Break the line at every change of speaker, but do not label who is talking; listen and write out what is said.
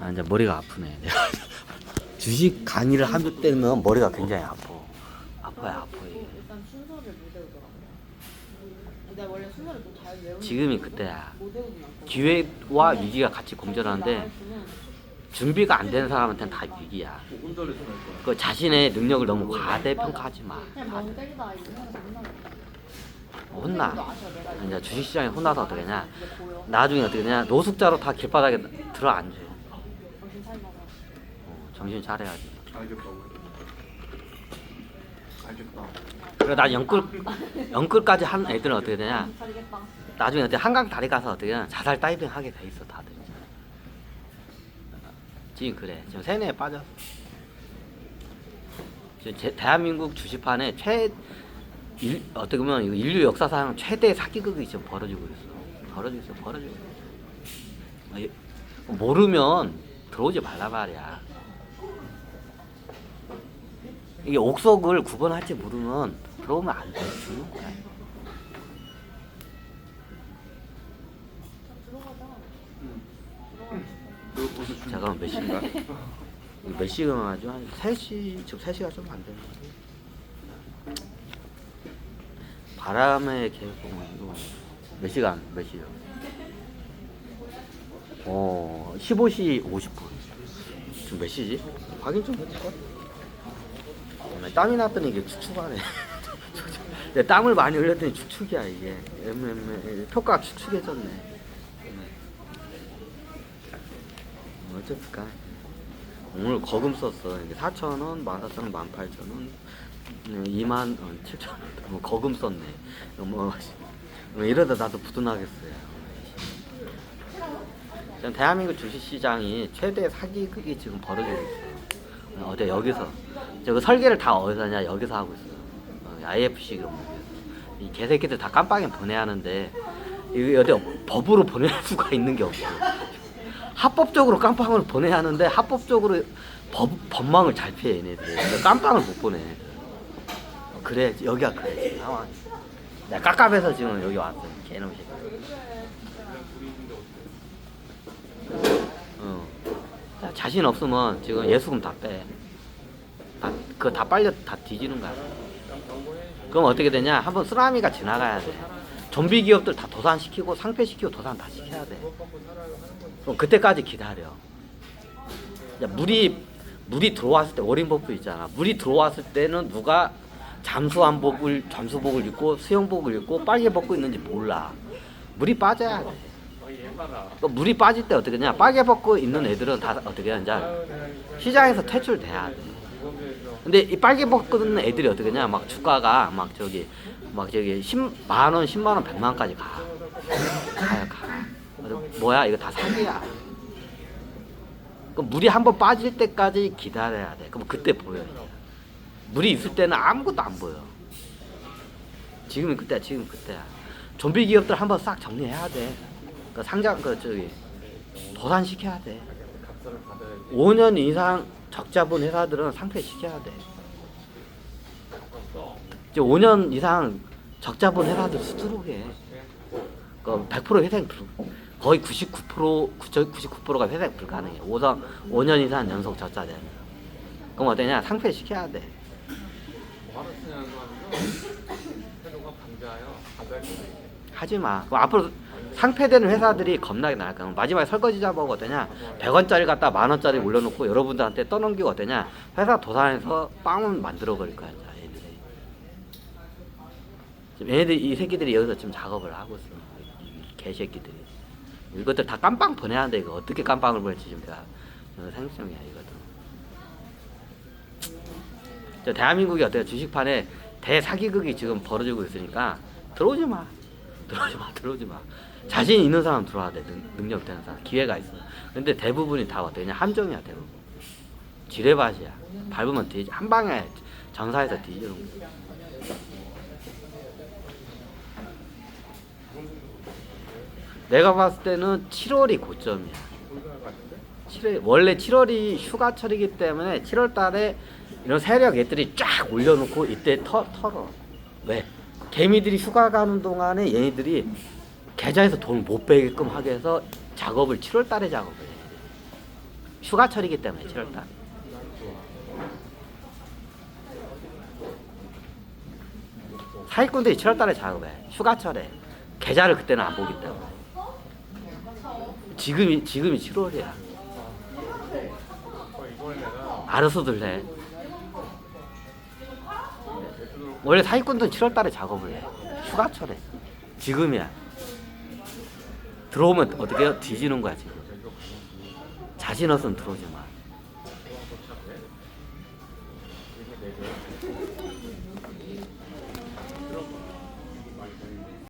아, 이제 머리가 아프네. 주식 강의를 하면 때면 머리가 굉장히 아파. 아파요, 아파요. 이게.
일단 순서를 못 외우더라고요. 근데 원래 순서를 좀잘 외우는
지금이 그때야.
못 외우진 않고.
기회와 위기가 같이 공존하는데 준비가 안 되는 사람한테는 다 위기야. 그 자신의 능력을 너무 과대평가하지 마.
그냥 멍 때리다 이거 하면서
혼나.
혼나. 아셔 내가
이제 주식시장에 혼나서 어떻게
보여.
나중에 어떻게 되냐. 노숙자로 다 길바닥에 들어앉아.
정신 차리다가.
어, 정신 차려야지.
알겠다고. 알겠다.
그리고 나 영끌, 영끌까지 한 애들은 어떻게 되냐. 나중에 어떻게 한강 다리 가서 어떻게 되냐. 자살 다이빙 하게 돼 있어, 다들. 지금 그래. 지금 세뇌에 빠졌어. 지금 제, 대한민국 주식판에 최, 일, 어떻게 보면 인류 역사상 최대 사기극이 지금 벌어지고 있어. 벌어지고 있어, 벌어지고 있어. 아, 이- 모르면 들어오지 말라 말이야. 이게 옥석을 구분할지 모르면 들어오면 안 돼. 죽는 거야. 잠깐만 몇 시인가? 몇 하죠? 한 3시, 지금 3시가 좀 안 되는 바람의 이거 몇 시간, 몇 시요? 어, 15시 50분. 지금 몇 시지? 확인 좀 해볼까? 어, 땀이 났더니 이게 축축하네. 내 땀을 많이 흘렸더니 축축이야, 이게. MMA, 표가 축축해졌네. 음, 어쨌을까? 오늘 거금 썼어. 이게 4,000원, 14,000원, 18,000원, 2만 7,000원. 뭐 거금 썼네. 뭐, 뭐 이러다 나도 부도나겠어요. 지금 대한민국 주식시장이 최대 사기극이 지금 벌어지고 있어. 어디 여기서 저그 설계를 다 어디서 하냐 여기서 하고 있어. 어, IFC 그런 이 개새끼들 다 깜빵에 보내야 하는데 이거 어디 법으로 보낼 수가 있는 게 없어. 합법적으로 깜빵을 보내야 하는데 합법적으로 법, 법망을 잘 피해 얘네들 깜빵을 못 보내 그래 여기가 그래. 지금 상황이 내가 깝깝해서 지금 여기 왔어 개놈 새끼 어. 야, 자신 없으면 지금 예수금 다빼. 다, 그거 다 빨려 다 뒤지는 거야. 그럼 어떻게 되냐? 한번 쓰나미가 지나가야 돼. 좀비 기업들 다 도산시키고 상폐시키고 도산 다 시켜야 돼. 그럼 그때까지 기다려. 야, 물이 물이 들어왔을 때 워링버프 있잖아. 물이 들어왔을 때는 누가 잠수함복을 잠수복을 입고 수영복을 입고 빨개 벗고 있는지 몰라. 물이 빠져야 돼. 그 물이 빠질 때 어떻게 하냐? 빨개 벗고 있는 애들은 다 어떻게 하냐? 시장에서 퇴출돼야 돼. 근데 이 빨개 벗고 있는 애들이 어떻게 하냐? 막 주가가 막 저기 막 저기 10만 원, 10만 원, 100만 원까지 가. 가요, 가. 뭐야 이거 다 사기야. 물이 한번 빠질 때까지 기다려야 돼. 그럼 그때 보여. 이제. 물이 있을 때는 아무것도 안 보여. 지금이 그때야. 지금 그때야. 좀비 기업들 한번 싹 정리해야 돼. 그 상장 그 저기 도산시켜야 돼. 5년 이상 적자본 회사들은 상폐시켜야 돼. 이제 5년 이상 적자본 회사들 수두룩해. 그100% 회생 불 거의 99% 99%가 회생 불가능해. 5선 5년 이상 연속 적자 되면. 그럼 어떠냐? 상폐 시켜야 돼. 하지 마. 앞으로 상폐되는 회사들이 겁나게 나을 거야. 마지막에 설거지 잡아오고 어떠냐? 100원짜리 갖다 만 원짜리 올려놓고 여러분들한테 떠넘기고 어떠냐? 회사 도산해서 빵은 만들어 버릴 거야. 자, 얘들이. 지금 얘네들이 이 새끼들이 여기서 지금 작업을 하고 있어. 이 개새끼들이. 이것들 다 깜빵 보내야 하는데 이거 어떻게 깜빵을 보낼지 지금 내가 이거 생각이야 이것도. 저 대한민국이 어때요? 주식판에 대사기극이 지금 벌어지고 있으니까 들어오지 마. 들어오지 마. 들어오지 마. 자신 있는 사람 들어와야 돼. 능, 능력 되는 사람. 기회가 있어. 근데 대부분이 다 어때? 그냥 함정이야 대부분. 지뢰밭이야. 밟으면 뒤지. 한 방에 전사에서 뒤지는 거야. 내가 봤을 때는 7월이 고점이야. 7월, 원래 7월이 휴가철이기 때문에 7월 달에 이런 세력 애들이 쫙 올려놓고 이때 터, 털어. 왜? 개미들이 휴가 가는 동안에 얘네들이 계좌에서 돈을 못 빼게끔 하게 해서 작업을 7월 달에 작업을 해. 휴가철이기 때문에 7월 달. 사기꾼들이 7월 달에 작업해. 휴가철에 계좌를 그때는 안 보기 때문에. 지금이 지금이 7월이야. 알아서들 해. 원래 사기꾼들은 7월달에 작업을 해. 휴가철에. 지금이야. 들어오면 어떻게 해요? 뒤지는 거야 지금. 자신 없으면 들어오지 마.